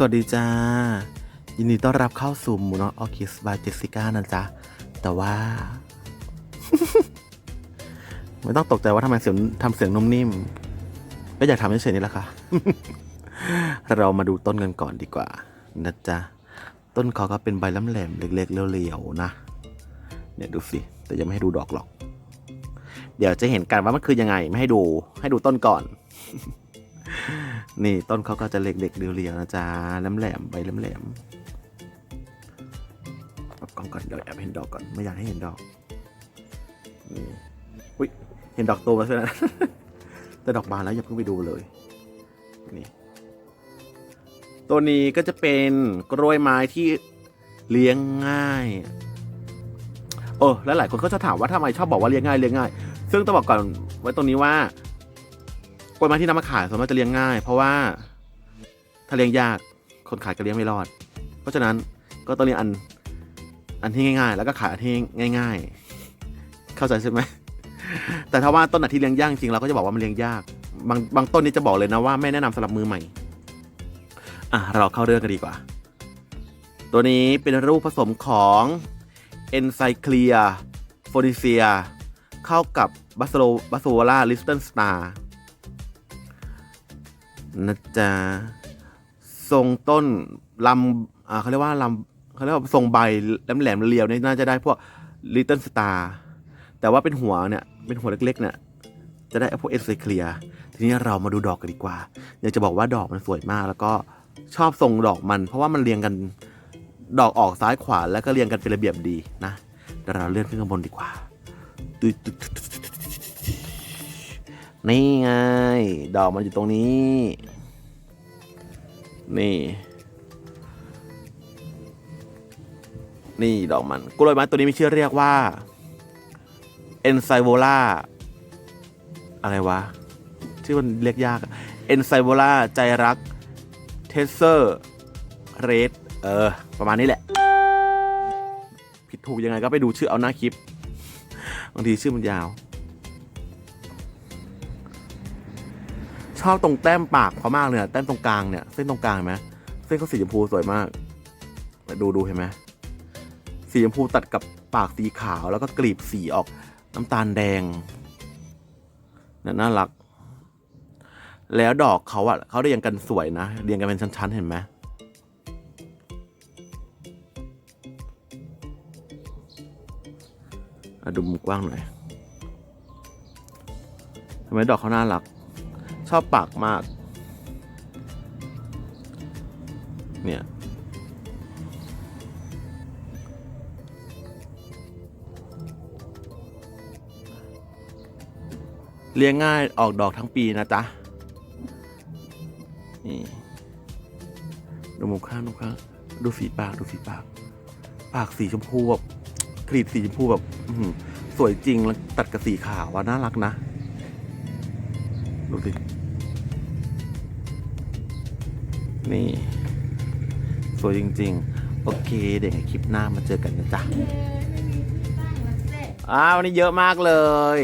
สวัสดีจ้า ยินดีต้อนรับเข้าสู่หมูน้อออคิสบายเจสสิก้านะจ๊ะ แต่ว่า ไม่ต้องตกใจว่าทำไมเสียงทำเสียงนุ่มนิ่ม ก็อยากทำเฉยๆนี่แหละค่ะ เรามาดูต้นกันก่อนดีกว่า นะจ๊ะ ต้นเขาก็เป็นใบล้ำแหลมเล็กๆเรียวๆนะ เนี่ยดูสิ แต่ยังไม่ให้ดูดอกหรอก เดี๋ยวจะเห็นกันว่ามันคือยังไง ไม่ให้ดู ให้ดูต้นก่อน นี่ต้นเขาก็จะเล็กๆเรียวๆนะจ๊ะแหลมๆใบแหลมๆปรับกล้องก่อนเดี๋ยวแอบเห็นดอกก่อนไม่อยากให้เห็นดอกนี่อุ้ยเห็นดอกโตแล้วใช่ไหมแต่ดอกบานแล้วอย่าเพิ่งไปดูเลยนี่ตัวนี้ก็จะเป็นกล้วยไม้ที่เลี้ยงง่ายเออแล้วหลายคนก็จะถามว่าทำไมชอบบอกว่าเลี้ยงง่ายเลี้ยงง่าย ซึ่งต้องบอกก่อนไว้ตรงนี้ว่า กล้วยไม้ที่นำมาขายส่วนมากจะเลี้ยงง่าย เพราะว่าถ้าเลี้ยงยากคนขายก็เลี้ยงไม่รอด เพราะฉะนั้นก็ต้องเลี้ยงอันอันที่ง่าย ๆ แล้วก็ขายอันที่ง่าย ๆ เข้าใจใช่ไหมแต่ถ้าว่าต้นไหนที่เลี้ยงยากจริงเราก็จะบอกว่ามันเลี้ยงยาก บางบางต้นนี้จะบอกเลยนะว่าไม่แนะนำสำหรับมือใหม่ อะเราเข้าเรื่องกันดีกว่า ตัวนี้เป็นรูปผสมของเอนไซเคลียโฟดิเซียเข้ากับบัสโลบัสโวล่าลิสตันสตาร์ นะจ๊ะทรงต้นลำอ่าเขาเรียกว่าลำเขาเรียกว่าทรงใบแหลมแหลมๆเรียวนี่น่าจะได้พวก Little Star แต่ว่าเป็นหัวเนี่ย เป็นหัวเล็กๆเนี่ยจะได้พวกเอสเซเคลียทีนี้เรามาดูดอกกันดีกว่าอยากจะบอกว่าดอกมันสวยมาก แล้วก็ชอบทรงดอกมัน เพราะว่ามันเรียงกันดอกออกซ้ายขวาแล้วก็เรียงกันเป็นระเบียบดีนะเดี๋ยวเราเลื่อนขึ้นข้างบนดีกว่า นี่ไง ดอกมันอยู่ตรงนี้ นี่ นี่ดอกมันกล้วยไม้ตัวนี้มีชื่อเรียกว่าเอนไซโวล่าอะไรวะ ชื่อมันเรียกยากเอนไซโวล่าใจรักเทเซอร์เรดเออ ประมาณนี้แหละ ผิดถูกยังไงก็ไปดูชื่อเอาหน้าคลิป บางทีชื่อมันยาว ชอบตรงแต้มปากเขามากเลยอะแต้มตรงกลางเนี่ยเส้นตรงกลางเห็นไหมเส้นเขาสีชมพูสวยมากดูดูเห็นไหมสีชมพูตัดกับปากสีขาวแล้วก็กลีบสีออกน้ำตาลแดงเนี่ยน่ารัก แล้วดอกเขาอะเขาเรียงกันสวยนะเรียงกันเป็นชั้นๆเห็นไหมอะดูมุมกว้างหน่อยทำไมดอกเขาน่ารัก ชอบปากมาก เนี่ย เลี้ยงง่ายออกดอกทั้งปีนะจ๊ะ นี่ดูมุมข้างดูข้างดูสีปากดูสีปาก ปากสีชมพูแบบกรีดสีชมพูแบบสวยจริงแล้วตัดกับสีขาวว่าน่ารักนะ ดูดิ นี่ สวยจริง ๆ โอเค เดี๋ยวคลิปหน้ามาเจอกันนะจ๊ะอ้าววันนี้เยอะมากเลย